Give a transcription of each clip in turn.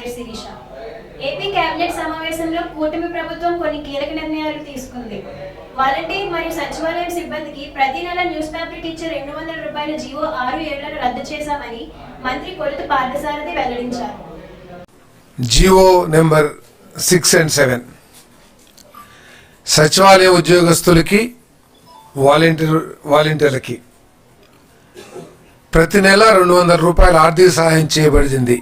పేరు Sirisha AP cabinet సమావేశంలో కూటమి ప్రభుత్వం కొన్ని కీలక నిర్ణయాలు తీసుకుంది. వాలంటీర్ మరియు సచివాలయం సిబ్బందికి ప్రతి నెల న్యూస్ పేపర్కి ఇచ్చే రెండు వందల రూపాయల జీవో ఆరు ఏళ్ళను రద్దు చేశామని మంత్రి కొలుతు పార్థసారథి వెల్లడించారు. GO number six and seven. సచివాలయ ఉద్యోగస్తులకి వాలంటీర్ వాలంటీర్లకి ప్రతి నెల రెండు వందల రూపాయల ఆర్థిక సహాయం చేయబడింది.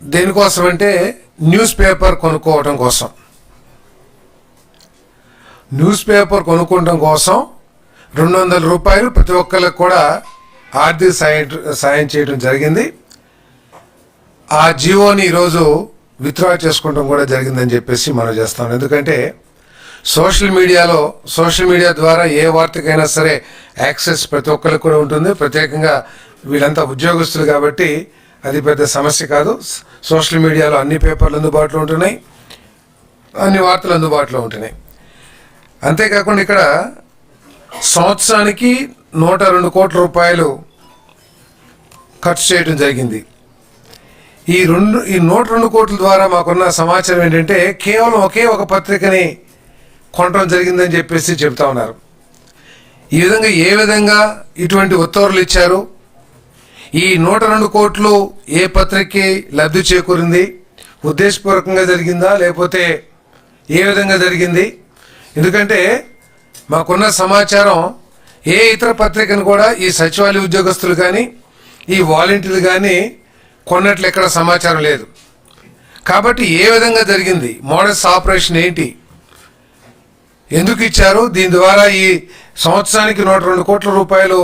దేనికోసం అంటే న్యూస్ పేపర్ కొనుక్కోవటం కోసం. న్యూస్ పేపర్ కొనుక్కోవడం కోసం రెండు వందల రూపాయలు ప్రతి ఒక్కరికి కూడా ఆర్థిక సాయం సాయం చేయడం జరిగింది. ఆ జీవోని ఈరోజు విత్డ్రా చేసుకోవడం కూడా జరిగిందని చెప్పేసి మనం చేస్తాం. ఎందుకంటే సోషల్ మీడియాలో సోషల్ మీడియా ద్వారా ఏ వార్తకైనా సరే యాక్సెస్ ప్రతి ఒక్కరికి కూడా ఉంటుంది. ప్రత్యేకంగా వీళ్ళంతా ఉద్యోగస్తులు కాబట్టి అది పెద్ద సమస్య కాదు. సోషల్ మీడియాలో అన్ని పేపర్లు అందుబాటులో ఉంటున్నాయి. అన్ని వార్తలు అందుబాటులో ఉంటున్నాయి. అంతేకాకుండా ఇక్కడ సంవత్సరానికి నూట రెండు కోట్ల రూపాయలు ఖర్చు చేయడం జరిగింది. ఈ రెండు ఈ నూట రెండు కోట్ల ద్వారా మాకున్న సమాచారం ఏంటంటే కేవలం ఒకే ఒక పత్రికని కొనడం జరిగిందని చెప్పేసి చెప్తా ఉన్నారు. ఈ విధంగా ఏ విధంగా ఇటువంటి ఉత్తర్వులు ఇచ్చారు? ఈ నూట రెండు కోట్లు ఏ పత్రికకి లబ్ధి చేకూరింది? ఉద్దేశపూర్వకంగా జరిగిందా? లేకపోతే ఏ విధంగా జరిగింది? ఎందుకంటే మాకున్న సమాచారం ఏ ఇతర పత్రికను కూడా ఈ సచివాలయ ఉద్యోగస్తులు కానీ ఈ వాలంటీర్లు కానీ కొన్నట్లు ఎక్కడ సమాచారం లేదు. కాబట్టి ఏ విధంగా జరిగింది? మోడల్స్ ఆపరేషన్ ఏంటి? ఎందుకు ఇచ్చారు? దీని ద్వారా ఈ సంవత్సరానికి నూట రెండు కోట్ల రూపాయలు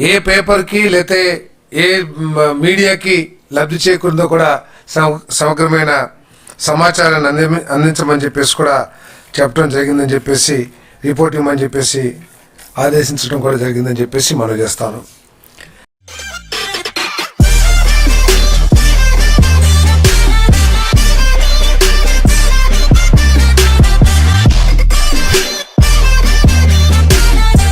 ఏ పేపర్కి లేతే ఏ మీడియాకి లబ్ధి చేకూరిందో కూడా సమ- సమగ్రమైన సమాచారాన్ని అంది అందించమని చెప్పేసి కూడా చెప్పడం జరిగిందని చెప్పేసి రిపోర్ట్ ఇవ్వమని చెప్పేసి ఆదేశించడం కూడా జరిగిందని చెప్పేసి మనం చేస్తాను.